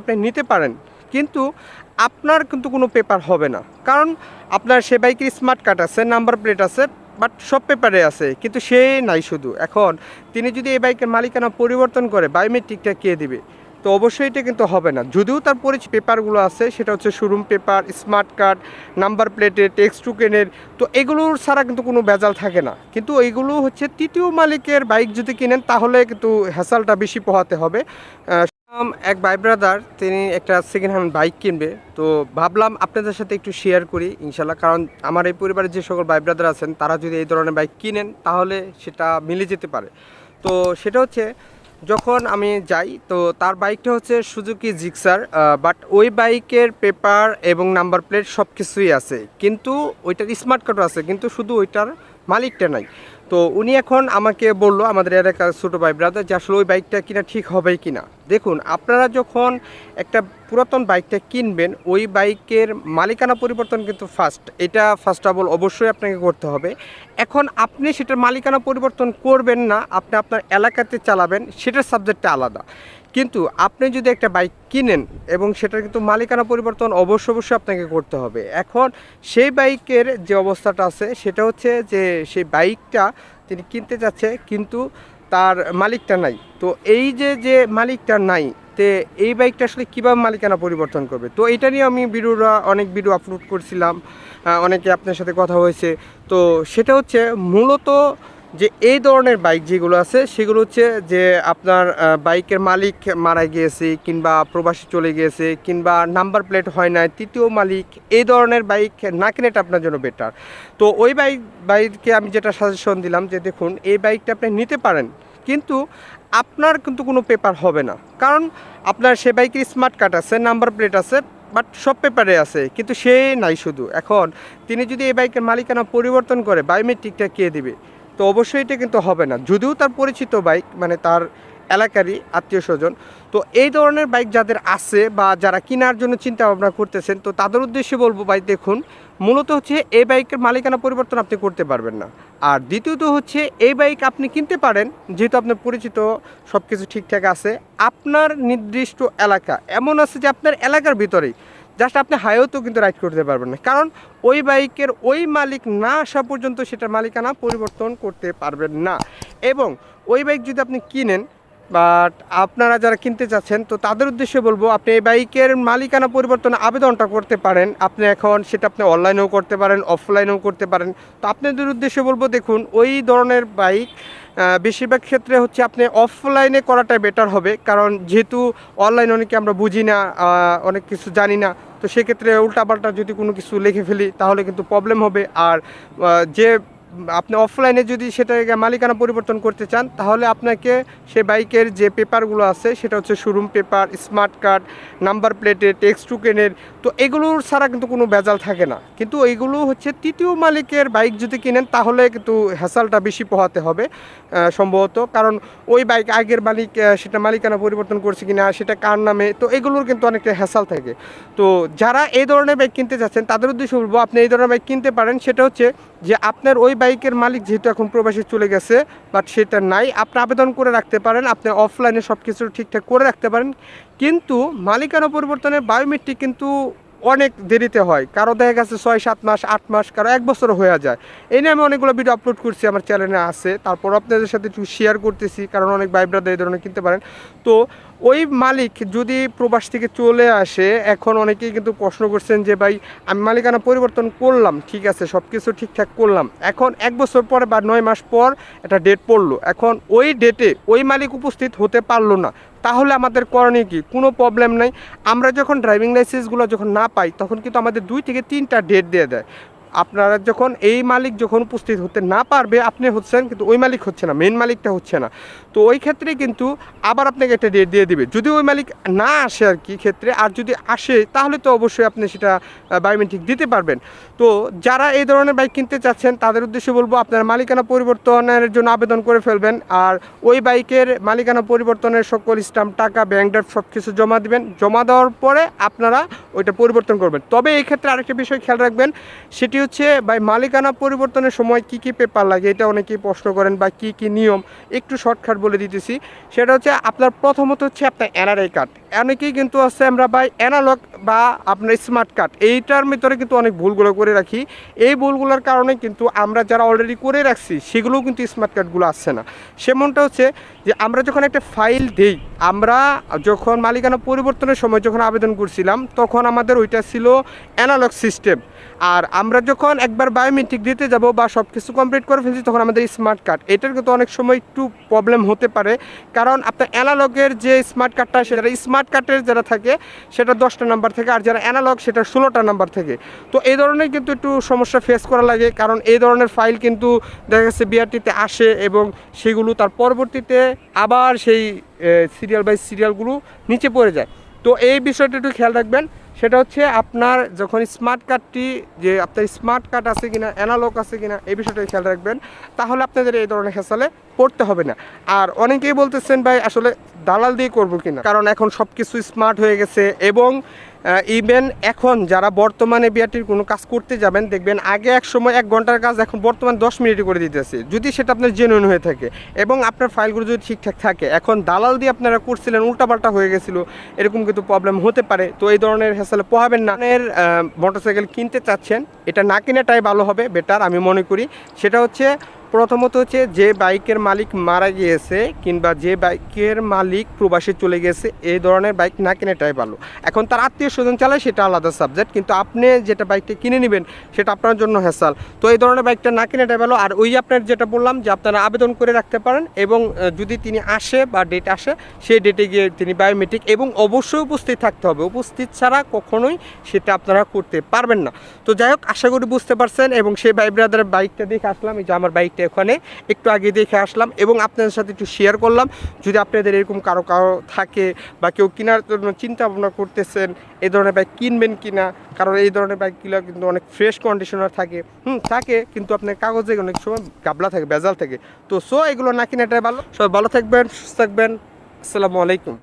আপনি নিতে পারেন। কিন্তু আপনার কিন্তু কোনো পেপার হবে না। কারণ আপনার সে বাইকের স্মার্ট কার্ড আছে নাম্বার প্লেট আছে বাট সব পেপারে আছে। কিন্তু সে নাই শুধু। এখন তিনি যদি এই বাইকের মালিকানা পরিবর্তন করে বায়োমেট্রিকটা কে দিবে? তো অবশ্যই এটা কিন্তু হবে না। যদিও তার পরিচিত পেপারগুলো আছে, সেটা হচ্ছে showroom paper smart card number প্লেটের টেক্সট টুকেনের তো এগুলোর ছাড়া কিন্তু কোনো ভেজাল থাকে না। কিন্তু এইগুলো হচ্ছে তৃতীয় মালিকের বাইক যদি কিনেন, তাহলে কিন্তু হ্যাসালটা বেশি পোহাতে হবে। এক ভাই ব্রাদার তিনি একটা সেকেন্ড হ্যান্ড বাইক কিনবে। তো ভাবলাম আপনাদের সাথে একটু শেয়ার করি ইনশাল্লাহ, কারণ আমার এই পরিবারের যে সকল ভাই ব্রাদার আছেন, তারা যদি এই ধরনের বাইক কিনেন, তাহলে সেটা মিলে যেতে পারে। তো সেটা হচ্ছে, যখন আমি যাই, তো তার বাইকটা হচ্ছে সুজুকি জিক্সার বাট ওই বাইকের পেপার এবং নাম্বার প্লেট সব কিছুই আছে। কিন্তু ওইটার স্মার্ট কার্ডও আছে, কিন্তু শুধু ওইটার মালিকটা নাই। তো উনি এখন আমাকে বলল, আমাদের এলাকার ছোটো ভাই ব্রাদার যে আসলে ওই বাইকটা কিনা ঠিক হবে কিনা। দেখুন, আপনারা যখন একটা পুরাতন বাইকটা কিনবেন, ওই বাইকের মালিকানা পরিবর্তন কিন্তু ফার্স্ট এটা ফার্স্ট অফ অল অবশ্যই আপনাকে করতে হবে। এখন আপনি সেটার মালিকানা পরিবর্তন করবেন না, আপনি আপনার এলাকাতে চালাবেন, সেটার সাবজেক্টটা আলাদা। কিন্তু আপনি যদি একটা বাইক কিনেন এবং সেটার কিন্তু মালিকানা পরিবর্তন অবশ্য অবশ্যই আপনাকে করতে হবে। এখন সেই বাইকের যে অবস্থাটা আছে, সেটা হচ্ছে যে সেই বাইকটা তিনি কিনতে যাচ্ছে কিন্তু তার মালিকটা নাই। তো এই যে যে মালিকটা নাই, তে এই বাইকটা আসলে কীভাবে মালিকানা পরিবর্তন করবে? তো এটা নিয়ে আমি ভিডিওরা অনেক ভিডিও আপলোড করছিলাম অনেকে আপনার সাথে কথা হয়েছে। তো সেটা হচ্ছে মূলত যে এই ধরনের বাইক যেগুলো আছে, সেগুলো হচ্ছে যে আপনার বাইকের মালিক মারা গিয়েছে কিংবা প্রবাসী চলে গিয়েছে কিংবা নাম্বার প্লেট হয় না তৃতীয় মালিক, এই ধরনের বাইক না কিনেটা আপনার জন্য বেটার তো ওই বাইক বাইককে আমি যেটা সাজেশন দিলাম যে দেখুন, এই বাইকটা আপনি নিতে পারেন, কিন্তু আপনার কিন্তু কোনো পেপার হবে না। কারণ আপনার সে বাইকের স্মার্ট কার্ড আছে নাম্বার প্লেট আছে বাট সব পেপারে আছে, কিন্তু সে নাই শুধু। এখন তিনি যদি এই বাইকের মালিকানা পরিবর্তন করে বায়োমেট্রিকটা কে দিবে? তো অবশ্যই এটা কিন্তু হবে না। যদিও তার পরিচিত বাইক মানে তার এলাকারই আত্মীয় স্বজন। তো এই ধরনের বাইক যাদের আছে বা যারা কেনার জন্য চিন্তা ভাবনা করতেছেন, তো তাদের উদ্দেশ্যে বলব ভাই দেখুন। মূলত হচ্ছে এই বাইকের মালিকানা পরিবর্তন আপনি করতে পারবেন না। আর দ্বিতীয়ত হচ্ছে এই বাইক আপনি কিনতে পারেন, যেহেতু আপনার পরিচিত সব কিছু ঠিকঠাক আছে। আপনার নির্দিষ্ট এলাকা এমন আছে যে আপনার এলাকার ভিতরেই। জাস্ট আপনি হাইওতেও কিন্তু রাইড করতে পারবেন না। কারণ ওই বাইকের ওই মালিক না আসা পর্যন্ত সেটার মালিকানা পরিবর্তন করতে পারবেন না। এবং ওই বাইক যদি আপনি কিনেন বাট আপনারা যারা কিনতে চাচ্ছেন তো তাদের উদ্দেশ্যে বলব, আপনি এই বাইকের মালিকানা পরিবর্তন আবেদনটা করতে পারেন। আপনি এখন সেটা আপনি অনলাইনেও করতে পারেন অফলাইনেও করতে পারেন। তো আপনাদের উদ্দেশ্যে বলব, দেখুন, ওই ধরনের বাইক বেশিরভাগ ক্ষেত্রে হচ্ছে আপনি অফলাইনে করাটা বেটার হবে। কারণ যেহেতু অনলাইন অনেকে আমরা বুঝি না অনেক কিছু জানি না, তো সেক্ষেত্রে উল্টাপাল্টা যদি কোনো কিছু লিখে ফেলি, তাহলে কিন্তু প্রবলেম হবে। আর যে আপনি অফলাইনে যদি সেটা মালিকানা পরিবর্তন করতে চান, তাহলে আপনাকে সে বাইকের যে পেপারগুলো আছে, সেটা হচ্ছে showroom paper smart card number প্লেটের টেক্সট টুকেনের তো এগুলোর ছাড়া কিন্তু কোনো ভেজাল থাকে না। কিন্তু এইগুলো হচ্ছে তৃতীয় মালিকের বাইক যদি কিনেন, তাহলে কিন্তু হ্যাসালটা বেশি পোহাতে হবে সম্ভবত। কারণ ওই বাইক আগের মালিক সেটা মালিকানা পরিবর্তন করছে কিনা, সেটা কার নামে, তো এগুলোর কিন্তু অনেকটা হ্যাসাল থাকে। তো যারা এই ধরনের বাইক কিনতে চাচ্ছেন তাদের উদ্দেশ্য বলব, আপনি এই ধরনের বাইক কিনতে পারেন, সেটা হচ্ছে যে আপনার ওই বাইকের মালিক যেহেতু এখন প্রবাসী চলে গেছে বাট সেটা নাই। আপনি আবেদন করে রাখতে পারেন, আপনি অফলাইনে সব কিছু ঠিকঠাক করে রাখতে পারেন। কিন্তু মালিকানা পরিবর্তনের বায়োমেট্রিক কিন্তু অনেক দেরিতে হয়। কারও দেখা গেছে ছয়, সাত মাস, আট মাস, কারও এক বছর হয়ে যায়। এই নিয়ে আমি অনেকগুলো ভিডিও আপলোড করছি আমার চ্যানেলে আছে। তারপর আপনাদের সাথে একটু শেয়ার করতেছি, কারণ অনেক ভাইব্রাদ এই ধরনের কিনতে পারেন। তো ওই মালিক যদি প্রবাস থেকে চলে আসে, এখন অনেকেই কিন্তু প্রশ্ন করছেন যে, ভাই, আমি মালিকানা পরিবর্তন করলাম, ঠিক আছে সব কিছু ঠিকঠাক করলাম। এখন এক বছর পরে বা নয় মাস পর একটা ডেট পড়ল। এখন ওই ডেটে ওই মালিক উপস্থিত হতে পারল না। তাহলে আমাদের করণীয় কি? কোনো প্রবলেম নাই। আমরা যখন ড্রাইভিং লাইসেন্সগুলো যখন না পাই, তখন কিন্তু আমাদের দুই থেকে তিনটা ডেট দিয়ে দেয়। আপনারা যখন এই মালিক যখন উপস্থিত হতে না পারবে, আপনি হচ্ছেন কিন্তু ওই মালিক হচ্ছে না মেন মালিকটা হচ্ছে না। তো ওই ক্ষেত্রে কিন্তু আবার আপনাকে একটা ডেট দিয়ে দিবে। যদি ওই মালিক না আসে আর কি ক্ষেত্রে, আর যদি আসে, তাহলে তো অবশ্যই আপনি সেটা বায়োমেট্রিক দিতে পারবেন। তো যারা এই ধরনের বাইক কিনতে চাচ্ছেন, তাদের উদ্দেশ্যে বলব আপনার মালিকানা পরিবর্তনের জন্য আবেদন করে ফেলবেন। আর ওই বাইকের মালিকানা পরিবর্তনের সকল স্টাম্প টাকা ব্যাংক ড্রাফট সব কিছু জমা দিবেন। জমা দেওয়ার পরে আপনারা ওইটা পরিবর্তন করবেন। তবে এই ক্ষেত্রে আরেকটা বিষয় খেয়াল রাখবেন, সেটি হচ্ছে, ভাই, মালিকানা পরিবর্তনের সময় কি কি পেপার লাগে, এটা অনেকেই প্রশ্ন করেন, বা কি কি নিয়ম, একটু শর্টকাট বলে দিতেছি। সেটা হচ্ছে, আপনার প্রথমত হচ্ছে আপনার এনআরআই কার্ড অনেকেই কিন্তু আছে আমরা, ভাই অ্যানালগ বা আপনার স্মার্ট কার্ড এইটার ভিতরে কিন্তু অনেক ভুলগুলো করে রাখি। এই ভুলগুলোর কারণে কিন্তু আমরা যারা অলরেডি করে রাখছি, সেগুলোও কিন্তু স্মার্ট কার্ডগুলো আসছে না। সেমনটা হচ্ছে যে আমরা যখন একটা ফাইল দেই, আমরা যখন মালিকানা পরিবর্তনের সময় যখন আবেদন করছিলাম, তখন আমাদের ওইটা ছিল অ্যানালগ সিস্টেম আর আমরা যখন একবার বায়োমেট্রিক দিতে যাব বা সব কিছু কমপ্লিট করে ফেলছি, তখন আমাদের স্মার্ট কার্ড এটার কিন্তু অনেক সময় একটু প্রবলেম হতে পারে। কারণ আপনার অ্যানালগের যে স্মার্ট কার্ডটা সেটা স্মার্ট কার্ডের যারা থাকে, সেটা দশটা নাম্বার থেকে, আর যারা অ্যানালগ সেটা ষোলোটা নাম্বার থেকে। তো এই ধরনের কিন্তু একটু সমস্যা ফেস করা লাগে, কারণ এই ধরনের ফাইল কিন্তু দেখা যাচ্ছে বিআরটিতে আসে এবং সেগুলো তার পরবর্তীতে আবার সেই সিরিয়াল বাই সিরিয়ালগুলো নিচে পড়ে যায়। তো এই বিষয়টা একটু খেয়াল রাখবেন, সেটা হচ্ছে আপনার যখন স্মার্ট কার্ডটি যে আপনার স্মার্ট কার্ড আছে কিনা অ্যানালগ আছে কিনা, এই বিষয়টা খেয়াল রাখবেন। তাহলে আপনাদের এই ধরনের হেসালে পড়তে হবে না। আর অনেকেই বলতেছেন, ভাই, আসলে দালাল দিয়ে করব কিনা কারণ এখন সব কিছু স্মার্ট হয়ে গেছে এবং ইভেন এখন যারা বর্তমানে বিআরটির কোনো কাজ করতে যাবেন, দেখবেন আগে এক সময় এক ঘণ্টার কাজ এখন বর্তমান দশ মিনিটে করে দিতেছে। যদি সেটা আপনার জেনুইন হয়ে থাকে এবং আপনার ফাইলগুলো যদি ঠিকঠাক থাকে, এখন দালাল দিয়ে আপনারা করছিলেন, উল্টাপাল্টা হয়ে গেছিল, এরকম কিন্তু প্রবলেম হতে পারে। তো এই ধরনের হেসালে পোহাবেন না। এর মোটরসাইকেল কিনতে চাচ্ছেন, এটা না কেনাটাই ভালো হবে বেটার আমি মনে করি। সেটা হচ্ছে প্রথমত হচ্ছে যে বাইকের মালিক মারা গিয়েছে কিংবা যে বাইকের মালিক প্রবাসে চলে গেছে, এই ধরনের বাইক না কেনাটাই ভালো। এখন তার আত্মীয় স্বজন চালায়, সেটা আলাদা সাবজেক্ট কিন্তু আপনি যেটা বাইকটা কিনে নেবেন, সেটা আপনার জন্য হেসাল তো এই ধরনের বাইকটা না কেনাটাই ভালো। আর ওই আপনার যেটা বললাম যে আপনারা আবেদন করে রাখতে পারেন এবং যদি তিনি আসে বা ডেট আসে, সেই ডেটে গিয়ে তিনি বায়োমেট্রিক এবং অবশ্যই উপস্থিত থাকতে হবে। উপস্থিত ছাড়া কখনোই সেটা আপনারা করতে পারবেন না। তো যাই হোক, আশা করি বুঝতে পারছেন এবং সেই ভাই ব্রাদারের বাইকটা দেখে আসলাম। এই যে আমার বাইকটা ওখানে একটু আগে দেখে আসলাম এবং আপনাদের সাথে একটু শেয়ার করলাম। যদি আপনাদের এরকম কারও কারও থাকে বা কেউ কেনার জন্য চিন্তা ভাবনা করতেছেন এই ধরনের বাইক কিনবেন কিনা, কারণ এই ধরনের বাইকগুলো কিন্তু অনেক ফ্রেশ কন্ডিশনার থাকে। হুম, থাকে, কিন্তু আপনার কাগজে অনেক সময় গাবলা থাকে বেজাল থাকে। তো সো এগুলো না কিনাটাই ভালো। সবাই ভালো থাকবেন, সুস্থ থাকবেন। আসসালামু আলাইকুম।